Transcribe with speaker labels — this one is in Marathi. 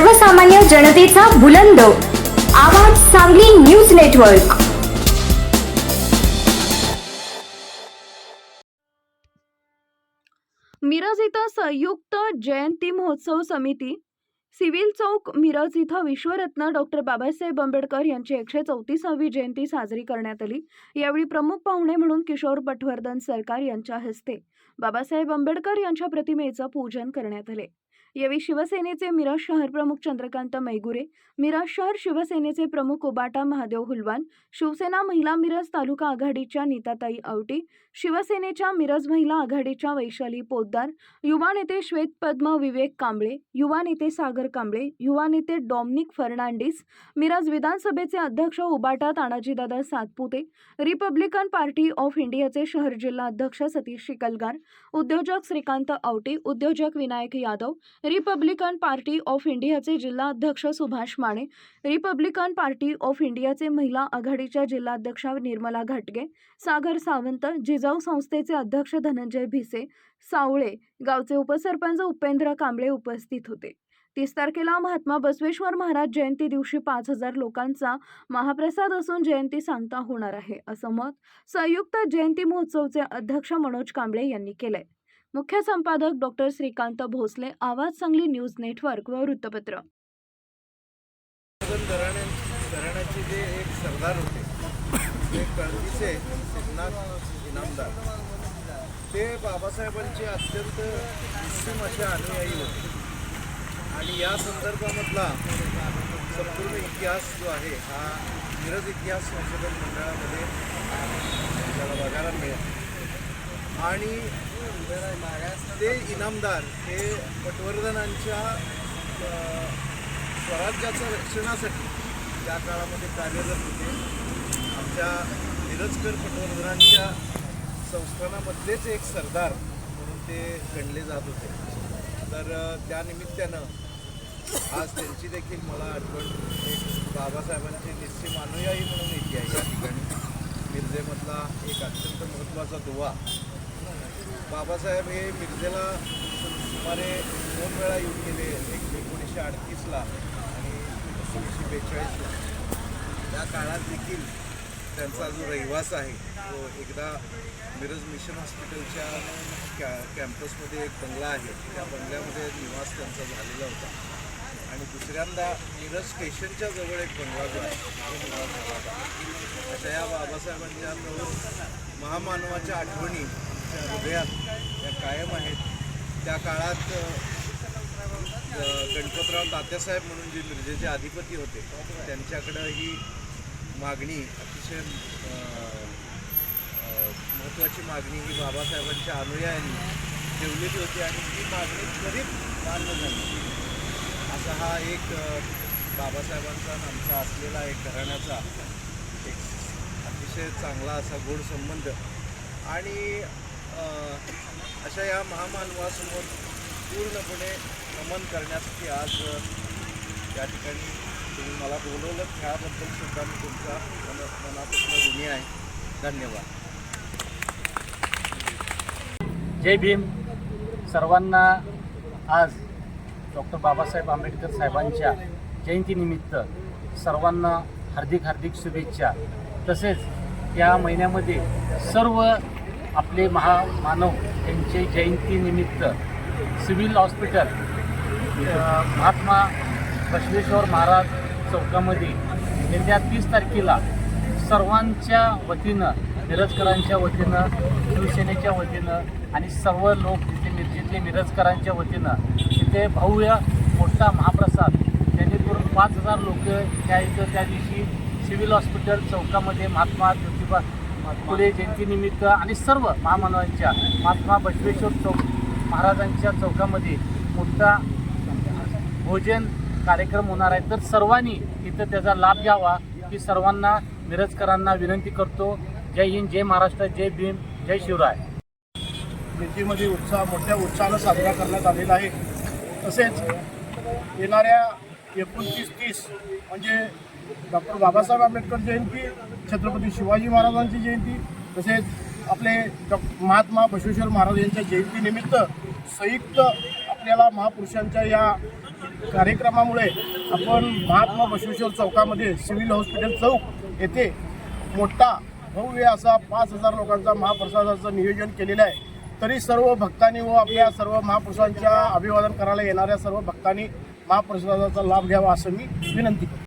Speaker 1: सर्वसामान्य जनतेचा बुलंद. आवाज सांगली न्यूज नेटवर्क.
Speaker 2: मिरज इथं संयुक्त जयंती महोत्सव समिती सिव्हिल चौक मिरज इथं विश्वरत्न डॉक्टर बाबासाहेब आंबेडकर यांची एकशे चौतीसावी जयंती साजरी करण्यात आली. यावेळी प्रमुख पाहुणे म्हणून किशोर पटवर्धन सरकार यांच्या हस्ते बाबासाहेब आंबेडकर यांच्या प्रतिमेचं पूजन करण्यात आले. यावेळी शिवसेनेचे मिरज शहर प्रमुख चंद्रकांत मैगुरे मिरज शहर शिवसेनेचे प्रमुख उबाटा महादेव हुलवान शिवसेना महिला मिरज तालुका आघाडीच्या नीताताई आवटी शिवसेनेच्या मिरज महिला आघाडीच्या वैशाली पोद्दार युवा नेते श्वेत पद्म विवेक कांबळे युवा नेते सागर कांबळे युवा नेते डॉमनिक फर्नांडिस मिरज विधानसभेचे अध्यक्ष उबाटा Tanajidada Satpute republican party of इंडियाचे शहर जिल्हा अध्यक्ष सतीश शिकलगार उद्योजक श्रीकांत आवटे उद्योजक Vinayak Yadav republican party of इंडियाचे जिल्हा अध्यक्ष Subhash Mane republican party of इंडियाचे महिला आघाडीच्या जिल्हाध्यक्षा निर्मला घाटगे सागर सावंत जिजाऊ संस्थेचे अध्यक्ष धनंजय भिसे सावळे गावचे उपसरपंच उपेंद्र कांबळे उपस्थित होते. तीस तारखेला महात्मा बसवेश्वर महाराज जयंती दिवशी पाच हजार लोकांचा महाप्रसाद असून जयंती सांगता होणार आहे असं मत संयुक्त जयंती महोत्सवचे अध्यक्ष मनोज कांबळे यांनी केलंय. मुख्य संपादक डॉक्टर श्रीकांत भोसले आवाज सांगली न्यूज नेटवर्क व वृत्तपत्र.
Speaker 3: घराण्याचे जे एक सरदार होते ते कळकीचे सिद्धनाथ इनामदार ते बाबासाहेबांचे अत्यंत निस्सीम असे अनुयायी होते. आणि या संदर्भामधला संपूर्ण इतिहास जो आहे हा मिरज इतिहास संशोधन मंडळामध्ये आपल्याला बघायला मिळेल. आणि ते इनामदार हे पटवर्धनांच्या स्वराज्याच्या रक्षणासाठी त्या काळामध्ये कार्यरत होते आमच्या निरजकर पटवर्धनांच्या संस्थानामधलेच एक सरदार म्हणून ते गणले जात होते. तर त्यानिमित्तानं आज त्यांची देखील मला आठवण एक बाबासाहेबांचे निश्चित अनुयायी म्हणून येते आहे या ठिकाणी. मिरजेमधला एक अत्यंत महत्त्वाचा दुवा बाबासाहेब हे मिरजेला सुमारे दोन वेळा येऊन गेले एक एकोणीसशे अडतीसला आणि एकोणीसशे बेचाळीसला. या काळात देखील त्यांचा जो रहिवास आहे तो एकदा मिरज मिशन हॉस्पिटलच्या कॅ कॅम्पसमध्ये एक बंगला आहे. त्या बंगल्यामध्ये निवास त्यांचा झालेला होता. आणि दुसऱ्यांदा मिरज स्टेशनच्या जवळ एक बंगला जो आहे तो निवास झाला होता. अशा या बाबासाहेबांच्या महामानवाच्या आठवणी त्या हृदयात त्या कायम आहेत. त्या काळात गणपतराव तात्यासाहेब म्हणून जे मिरजेचे अधिपती होते त्यांच्याकडं ही मागणी अतिशय महत्त्वाची मागणी ही बाबासाहेबांच्या अनुयायांनी ठेवलेली होती आणि ती मागणी त्वरित मान्य झाली. असा हा एक बाबासाहेबांचा आमचा असलेला एक घराण्याचा एक अतिशय चांगला असा गोड संबंध. आणि अशा या महामानवासमोर पूर्णपणे नमन करण्यासाठी आज या ठिकाणी तुम्ही मला बोलवलं. ह्याबद्दल सुद्धा मी तुमचा मन मनापासून ऋणी आहे. धन्यवाद.
Speaker 4: जय भीम. सर्वांना आज डॉक्टर बाबासाहेब आंबेडकर साहेबांच्या जयंतीनिमित्त सर्वांना हार्दिक हार्दिक शुभेच्छा. तसेच या महिन्यामध्ये सर्व आपले महामानव यांचे जयंतीनिमित्त सिव्हिल हॉस्पिटल महात्मा बसवेश्वर महाराज चौकामध्ये येत्या तीस तारखेला सर्वांच्या वतीनं मिरजकरांच्या वतीनं शिवसेनेच्या वतीनं आणि सर्व लोक तिथे मिरजेतले मिरजकरांच्या वतीनं तिथे भव्य मोठा महाप्रसाद. जेणेकरून पाच हजार लोक त्या इथं त्या दिवशी सिव्हिल हॉस्पिटल चौकामध्ये महात्मा ज्योतिबा फुले जयंतीनिमित्त आणि सर्व महामानवांच्या महात्मा बसवेश्वर चौक महाराजांच्या चौकामध्ये मोठा भोजन कार्यक्रम होणार आहे. तर सर्वांनी इथं त्याचा लाभ घ्यावा की सर्वांना मिरजकरांना विनंती करतो. जय हिंद जय महाराष्ट्र जय भीम जय शिवराय.
Speaker 5: मिरजेमध्ये उत्साह मोठ्या उत्साहानं साजरा करण्यात आलेला आहे. तसेच येणाऱ्या एकोणतीस तीस म्हणजे डॉक्टर बाबासाहेब आंबेडकर जयंती छत्रपती शिवाजी महाराजांची जयंती तसेच आपले डॉ महात्मा बसवेश्वर महाराज यांच्या जयंतीनिमित्त संयुक्त आपल्याला महापुरुषांच्या या कार्यक्रमामुळे आपण महात्मा बसवेश्वर चौकामध्ये सिव्हिल हॉस्पिटल चौक येथे मोठा भव्य असा पाच हजार लोकांचा महाप्रसादाचं नियोजन केलेलं आहे. तरी सर्व भक्तांनी व आपल्या सर्व महापुरुषांच्या अभिवादन करायला येणाऱ्या सर्व भक्तांनी महाप्रसादाचा लाभ घ्यावा असं मी विनंती करतो.